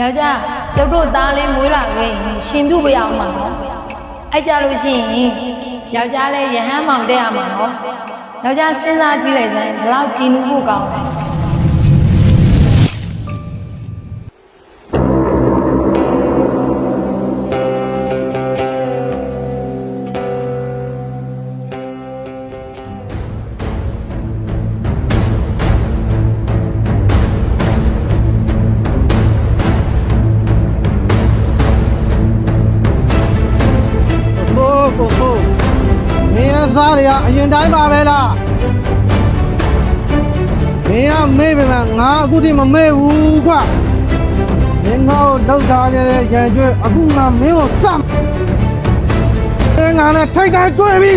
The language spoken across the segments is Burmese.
ယောက်ျားကျုပ်တို့သားလေးမွေးလာခဲ့ရင်ရှင်သူ့ပြရအောင်ပါနော်အဲ့ကြလို့ရှိရင်ယောက်ျားလည်းယဟန်မောင်တက်ရမှာနော်ယောက်ျားစဉ်းစားကြည့်လိုက်စမ်းဘယ်လောက်ကြည်နူးဖို့ကောင်းလဲကို စားတွေကအရင်တိုင်းပါပဲလားမင်းကမေ့ပြီမငါအခုထိမမေ့ဘူးကွမင်းငါ့ကိုလောက်ထားခဲ့တဲ့ရန်ကျွဲအခုငါမင်းကိုစမ်းမင်းငါနဲ့ထိုက်ထိုက်တွေ့ပြီ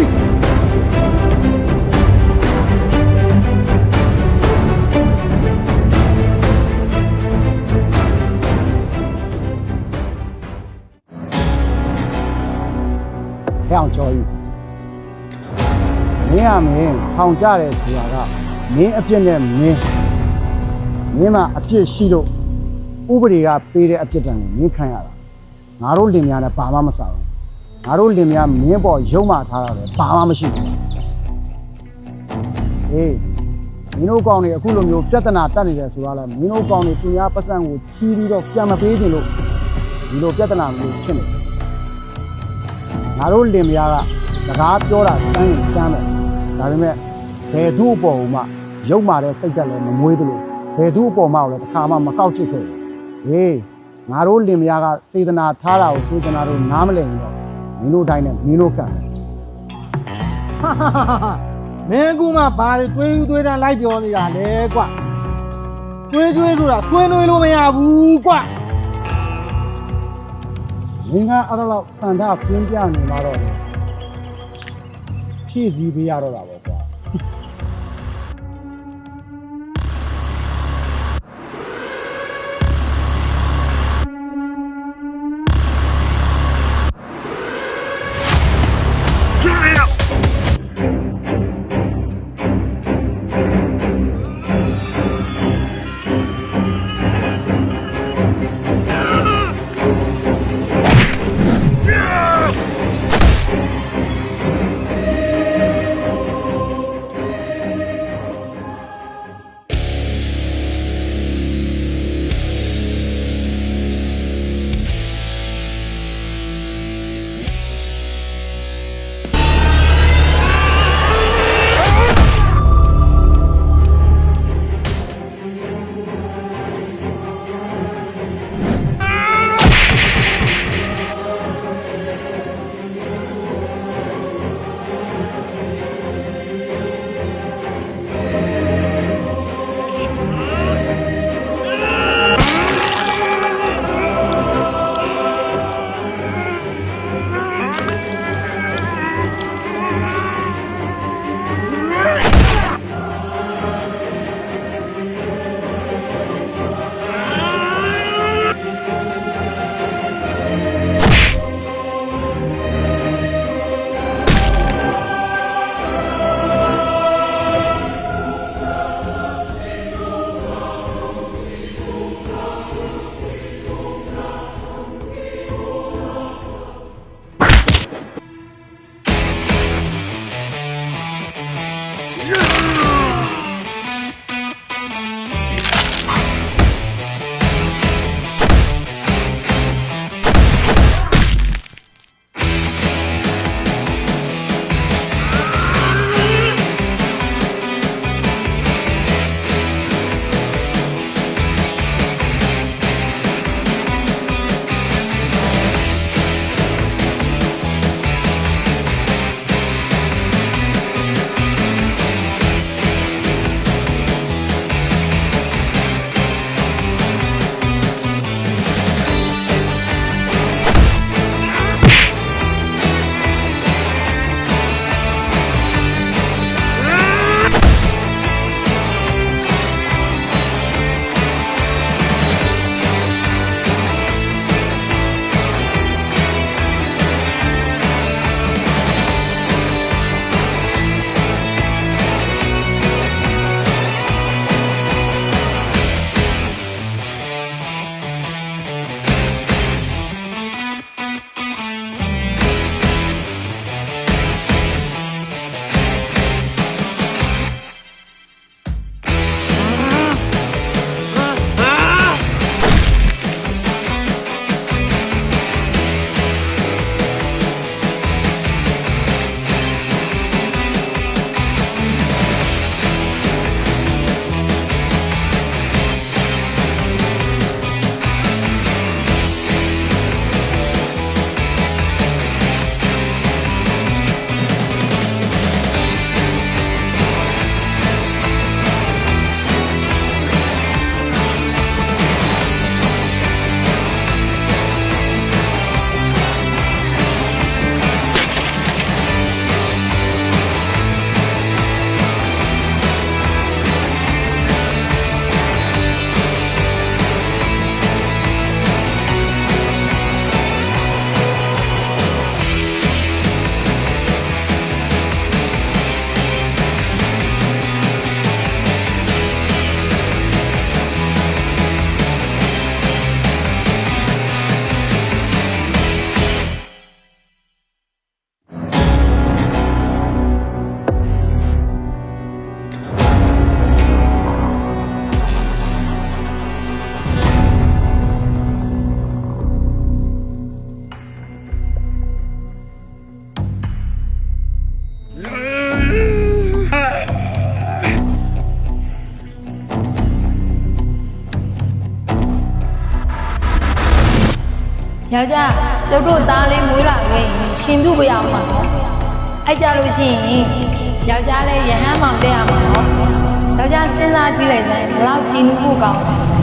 ဟဲ့အောင်ကျော်ကြီးမ င်းကမင်းထောင်ကြတယ်ဆိုတာကမင်းအပြစ်နဲ့မင်းမင်းမှာအပြစ်ရှိလို့ဥပဒေကပေးတဲ့အပြစ်တန်ကိုမင်းခံရတာငါတို့လင်များနဲ့ဘာမှမဆိုင်ဘူးငါတို့လင်များမင်းပေါ်ရုံမှထားတာလည်းဘာမှမရှိဘူးအေးမင်းတို့ကောင်တွေအခုလိုမျိုးပြဿနာတက်နေတယ်ဆိုတာလည်းမင်းတို့ကောင်တွေသူများပတ်စံကိုချီးပြီးတော့ပြန်မပေးခြင်းလို့ဒီလိုပြဿနာမျိုးဖြစ်နေတယ်ငါတို့လင်မယားကစကားပြောတာစမ်းရင်စမ်းမယ် ဒါပေမဲ့ဘယ်သူ့အပေါ်မှာရုပ်မာတဲ့စိတ်တက်လည်းမမွေးသလိုဘယ်သူ့အပေါ်မှာလည်းတစ်ခါမှမကောက်ချစ်ခဲ့ဘူးဟေးငါတို့လင်မယားကစေတနာထားတာကိုစေတနာတို့နားမလည်ရင်တော့မင်းတို့တိုင်းနဲ့မင်းတို့ကံမင်းကူမှဘာတွေတွေးယူတွေးတန်းလိုက်ပြောနေတာလဲကွတွေးကျွေးဆိုတာဆွေးနွေးလို့မရဘူးကွမင်းကအဲ့ဒါလောက်စန္ဒပြင်းပြနေမှာတော့ ဖြည့်စည်းပေးရတော့တာပေါ့ကွာ ယောက်ျားကျုပ်တို့သားလေးမွေးလာခဲ့ရင်ရှင်သူဘယ်အောင်မှာနော်အဲ့ကြလို့ရှိရင်ယောက်ျားလည်းယဟန်မောင်တက်ရမှာနော်ယောက်ျားစဉ်းစားကြည့်လိုက်စမ်းဘယ်လောက်ကြည်နူးဖို့ကောင်းလဲ